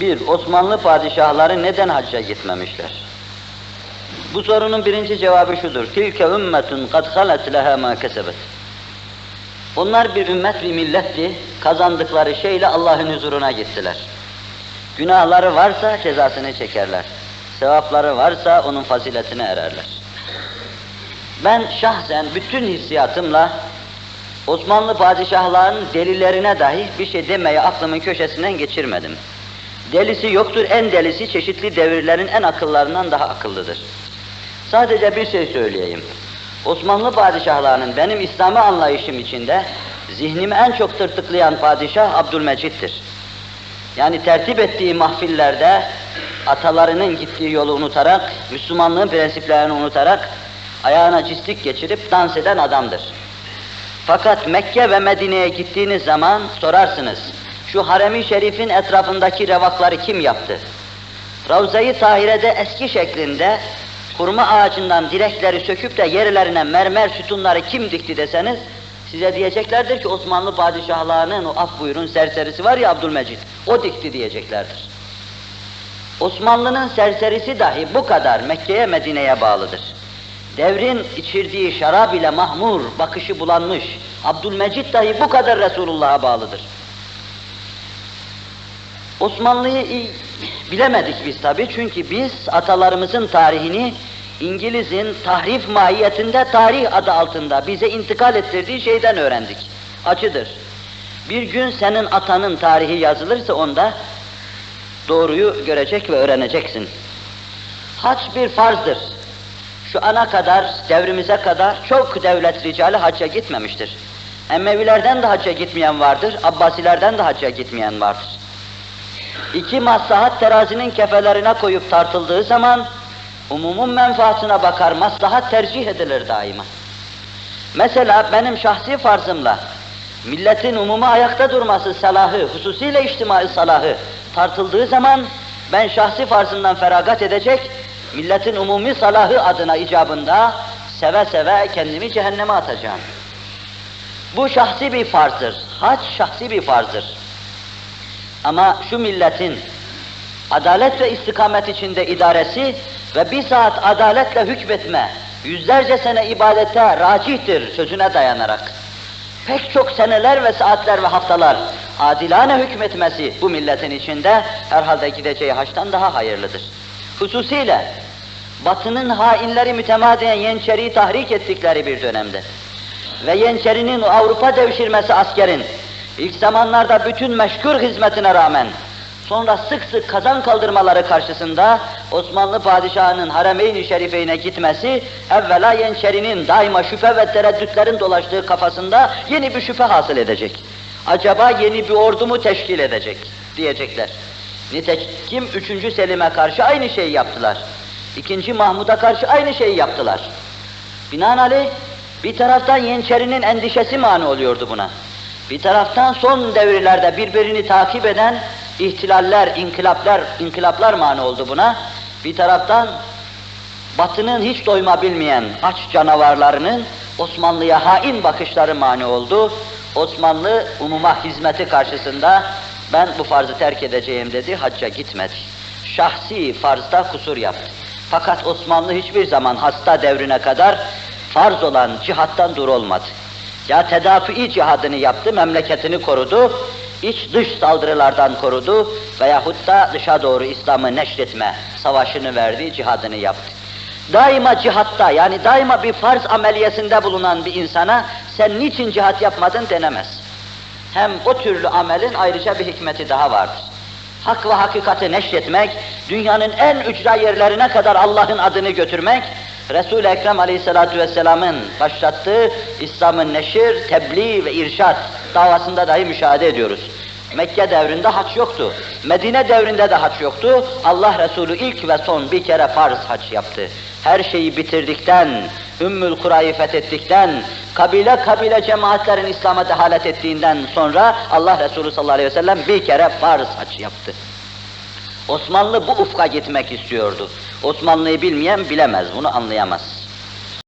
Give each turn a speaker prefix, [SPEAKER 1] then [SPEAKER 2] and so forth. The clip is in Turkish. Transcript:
[SPEAKER 1] Bir, Osmanlı padişahları neden hacca gitmemişler? Bu sorunun birinci cevabı şudur. Tilke ümmetun kad halet leha ma kesebet. Onlar bir ümmet, bir milletti. Kazandıkları şeyle Allah'ın huzuruna gittiler. Günahları varsa cezasını çekerler. Sevapları varsa onun faziletine ererler. Ben şahsen bütün hissiyatımla Osmanlı padişahlarının delilerine dahi bir şey demeye aklımın köşesinden geçirmedim. Delisi yoktur, en delisi çeşitli devirlerin en akıllarından daha akıllıdır. Sadece bir şey söyleyeyim. Osmanlı padişahlarının benim İslami anlayışım içinde zihnimi en çok tırtıklayan padişah Abdülmecit'tir. Yani tertip ettiği mahfillerde atalarının gittiği yolu unutarak, Müslümanlığın prensiplerini unutarak ayağına cislik geçirip dans eden adamdır. Fakat Mekke ve Medine'ye gittiğiniz zaman sorarsınız, şu harem-i şerifin etrafındaki revakları kim yaptı? Ravza-i Tahire'de eski şeklinde kurma ağacından direkleri söküp de yerlerine mermer sütunları kim dikti deseniz, size diyeceklerdir ki Osmanlı padişahlarının o af buyurun serserisi var ya Abdülmecid, o dikti diyeceklerdir. Osmanlı'nın serserisi dahi bu kadar Mekke'ye Medine'ye bağlıdır. Devrin içirdiği şarap ile mahmur, bakışı bulanmış, Abdülmecid dahi bu kadar Resulullah'a bağlıdır. Osmanlı'yı bilemedik biz tabi çünkü biz atalarımızın tarihini İngiliz'in tahrif mahiyetinde tarih adı altında bize intikal ettirdiği şeyden öğrendik. Acıdır. Bir gün senin atanın tarihi yazılırsa onda doğruyu görecek ve öğreneceksin. Hac bir farzdır. Şu ana kadar, devrimize kadar çok devlet ricali hacca gitmemiştir. Emmevilerden de hacca gitmeyen vardır, Abbasilerden de hacca gitmeyen vardır. İki maslahat terazinin kefelerine koyup tartıldığı zaman umumun menfaatine bakar, maslahat tercih edilir daima. Mesela benim şahsi farzımla milletin umuma ayakta durması salahı, hususiyle içtimai salahı tartıldığı zaman ben şahsi farzımdan feragat edecek, milletin umumi salahı adına icabında seve seve kendimi cehenneme atacağım. Bu şahsi bir farzdır. Hac şahsi bir farzdır. Ama şu milletin adalet ve istikamet içinde idaresi ve bir saat adaletle hükmetme, yüzlerce sene ibadete racihtir sözüne dayanarak. Pek çok seneler ve saatler ve haftalar adilane hükmetmesi bu milletin içinde herhalde gideceği haçtan daha hayırlıdır. Hususiyle Batı'nın hainleri mütemadiyen Yeniçeri'yi tahrik ettikleri bir dönemde ve Yeniçeri'nin Avrupa devşirmesi askerin ilk zamanlarda bütün meşgul hizmetine rağmen sonra sık sık kazan kaldırmaları karşısında Osmanlı padişahının Haremeyn-i Şerife'ine gitmesi evvela Yeniçeri'nin daima şüphe ve tereddütlerin dolaştığı kafasında yeni bir şüphe hasıl edecek. Acaba yeni bir ordu mu teşkil edecek diyecekler. Nitekim 3. Selim'e karşı aynı şeyi yaptılar. 2. Mahmud'a karşı aynı şeyi yaptılar. Binaenaleyh bir taraftan Yeniçeri'nin endişesi mani oluyordu buna. Bir taraftan son devirlerde birbirini takip eden ihtilaller, inkılaplar, inkılaplar mani oldu buna. Bir taraftan Batı'nın hiç doyma bilmeyen aç canavarlarının Osmanlı'ya hain bakışları mani oldu. Osmanlı umuma hizmeti karşısında ben bu farzı terk edeceğim dedi, hacca gitmedi. Şahsi farzda kusur yaptı. Fakat Osmanlı hiçbir zaman hasta devrine kadar farz olan cihattan dur olmadı. Ya tedafii cihadını yaptı, memleketini korudu, iç dış saldırılardan korudu veyahut da dışa doğru İslam'ı neşretme savaşını verdi, cihadını yaptı. Daima cihatta yani daima bir farz ameliyesinde bulunan bir insana sen niçin cihat yapmadın denemez. Hem o türlü amelin ayrıca bir hikmeti daha vardır. Hak ve hakikati neşretmek, dünyanın en ücra yerlerine kadar Allah'ın adını götürmek, Resul-i Ekrem Aleyhisselatü Vesselam'ın başlattığı İslam'ın neşir, tebliğ ve irşat davasında dahi müşahede ediyoruz. Mekke devrinde haç yoktu. Medine devrinde de haç yoktu. Allah Resulü ilk ve son bir kere farz haç yaptı. Her şeyi bitirdikten, Ümmül Kura'yı fethettikten, kabile kabile cemaatlerin İslam'a dehalet ettiğinden sonra Allah Resulü sallallahu aleyhi ve sellem bir kere farz haç yaptı. Osmanlı bu ufka gitmek istiyordu. Osmanlı'yı bilmeyen bilemez, bunu anlayamaz.